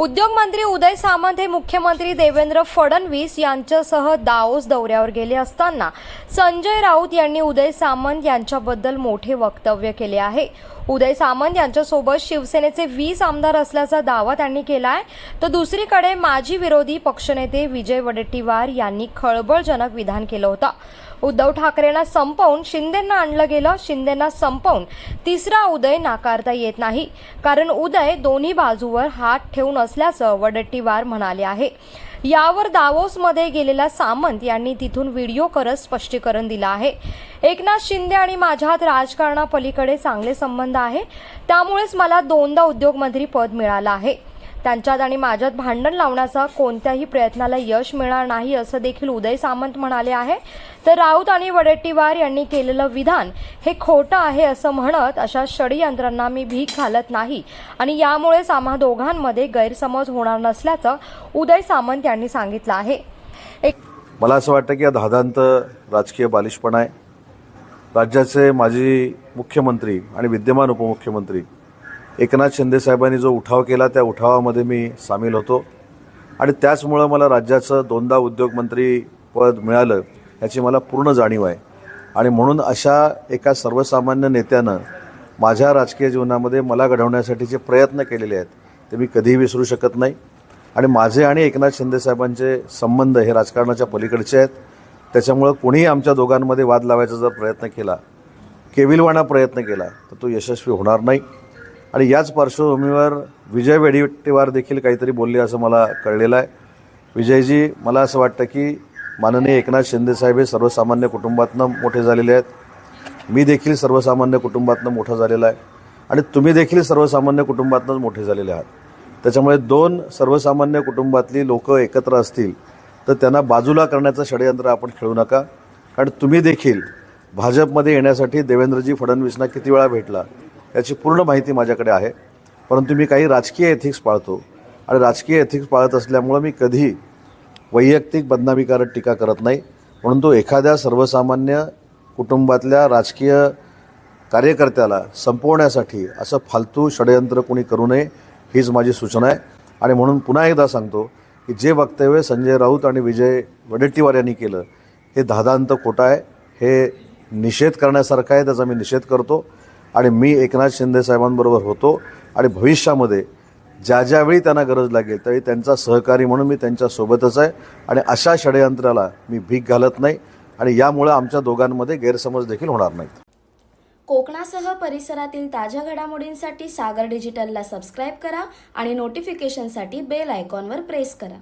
उद्योगमंत्री उदय सामंत हे मुख्यमंत्री देवेंद्र फडणवीस यांच्यासह दाओस दौऱ्यावर गेले असताना संजय राऊत यांनी उदय सामंत यांच्याबद्दल मोठे वक्तव्य केले आहे. उदय सामंत यांच्यासोबत शिवसेनेचे वीस आमदार असल्याचा दावा त्यांनी केला आहे तर दुसरीकडे माजी विरोधी पक्षनेते विजय वडेट्टीवार यांनी खळबळजनक विधान केलं होतं. उद्धव ठाकरेंना संपवून शिंदेंना आणलं गेलं. शिंदेंना संपवून तिसरा उदय नाकारता येत नाही. कारण उदय दोन्ही बाजूवर हात ठेवून असल्याचं वडेट्टीवार म्हणाले आहे. यावर दावोसमध्ये गेलेला सामंत यांनी तिथून व्हिडिओ करत स्पष्टीकरण दिलं आहे. एकनाथ शिंदे आणि माझ्यात राजकारणापलीकडे चांगले संबंध आहे. त्यामुळेच मला दोनदा उद्योगमंत्री पद मिळालं आहे. त्यांच्यात आणि माझ्यात भांडण लावण्याचा कोणत्याही प्रयत्नाला यश मिळणार नाही असं देखील उदय सामंत म्हणाले आहे. तर राऊत आणि वडेट्टीवार यांनी केलेलं विधान हे खोटं आहे असं म्हणत अशा षडयंत्रांना मी भीक घालत नाही आणि यामुळेच आम्हा दोघांमध्ये गैरसमज होणार नसल्याचं उदय सामंत यांनी सांगितलं आहे. एक मला असं वाटतं की हा धादांत राजकीय बालिशपणा आहे. राज्याचे माजी मुख्यमंत्री आणि विद्यमान उपमुख्यमंत्री एकनाथ शिंदे साहेबांनी जो उठाव केला त्या उठावामध्ये मी सामील होतो. आणि त्याचमुळं मला राज्याचं दोनदा उद्योगमंत्री पद मिळालं याची मला पूर्ण जाणीव आहे. आणि म्हणून अशा एका सर्वसामान्य नेत्यानं माझ्या राजकीय जीवनामध्ये मला घडवण्यासाठी जे प्रयत्न केलेले आहेत ते मी कधीही विसरू शकत नाही. आणि माझे आणि एकनाथ शिंदे साहेबांचे संबंध हे राजकारणाच्या पलीकडचे आहेत. त्याच्यामुळं कोणीही आमच्या दोघांमध्ये वाद लावायचा जर प्रयत्न केला केविलवाणा प्रयत्न केला तर तो यशस्वी होणार नाही. आणि याच पार्श्वभूमीवर विजय वेडीवार देखील काहीतरी बोलले असं मला कळलेलं आहे. विजयजी मला असं वाटतं की माननीय एकनाथ शिंदेसाहेब हे सर्वसामान्य कुटुंबातनं मोठे झालेले आहेत. मी देखील सर्वसामान्य कुटुंबातनं मोठा झालेला आहे. आणि तुम्ही देखील सर्वसामान्य कुटुंबातनंच मोठे झालेले आहात. त्याच्यामुळे दोन सर्वसामान्य कुटुंबातली लोकं एकत्र असतील तर त्यांना बाजूला करण्याचं षडयंत्र आपण खेळू नका. कारण तुम्ही देखील भाजपमध्ये येण्यासाठी देवेंद्रजी फडणवीसना किती वेळा भेटला? याची पूर्ण माहिती माझ्याकडे आहे. परंतु मी काही राजकीय एथिक्स पाळतो. आणि राजकीय एथिक्स पाळत असल्यामुळं मी कधी वैयक्तिक बदनामीकारक टीका करत नाही. परंतु एखाद्या सर्वसामान्य कुटुंबातल्या राजकीय कार्यकर्त्याला संपवण्यासाठी असं फालतू षडयंत्र कोणी करू नये हीच माझी सूचना आहे. आणि म्हणून पुन्हा एकदा सांगतो की जे वक्तव्य संजय राऊत आणि विजय वडेट्टीवार यांनी केलं हे धादांत खोटं आहे. हे निषेध करण्यासारखं आहे त्याचा मी निषेध करतो. आणि मी एकनाथ शिंदे साहेबांबरोबर होतो आणि भविष्यामध्ये ज्या ज्यावेळी त्यांना गरज लागेल त्यावेळी त्यांचा सहकारी म्हणून मी त्यांच्यासोबतच आहे आणि अशा षडयंत्राला मी भीक घालत नाही आणि यामुळं आमच्या दोघांमध्ये गैरसमज देखील होणार नाहीत. कोकणासह परिसरातील ताज्या घडामोडींसाठी सागर डिजिटलला सबस्क्राईब करा आणि नोटिफिकेशनसाठी बेल आयकॉनवर प्रेस करा.